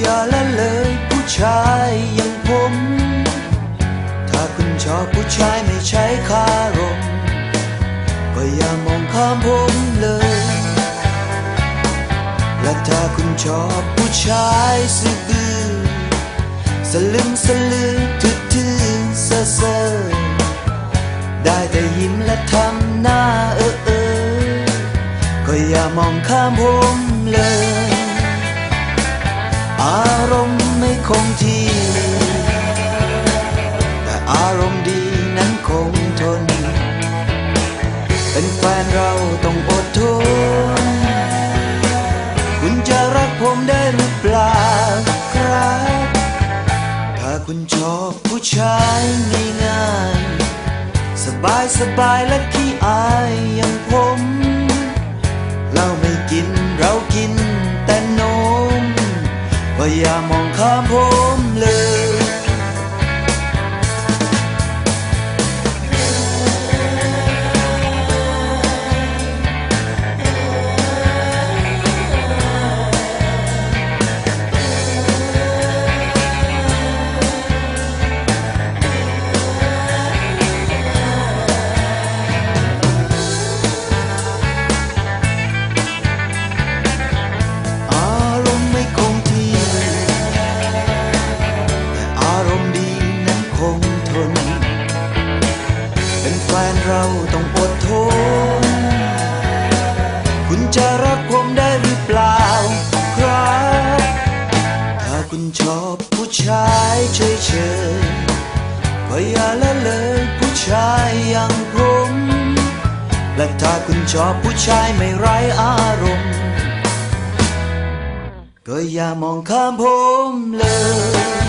อย่าละเลยผู้ชายอย่างผม ถ้าคุณชอบผู้ชายไม่ใช้คารมก็อย่ามองข้ามผมเลย และถ้าคุณชอบผู้ชายซื่อบื้อสลึมสลือทื่อทื่อเซอเซอได้แต่ยิ้มและทำหน้าเออเออก็อย่ามองข้ามผมเลย ชายง่ายๆสบายสบายและขี้อายอย่างผมเราไม่กินเรากินแต่นมก็อย่ามองข้ามผม เราต้องอดทน คุณจะรักผมได้หรือเปล่าครับ ถ้าคุณชอบผู้ชายเฉยๆก็อย่าละเลยผู้ชายอย่างผม และถ้าคุณชอบผู้ชายไม่ไร้อารมณ์ ก็อย่ามองข้ามผมเลย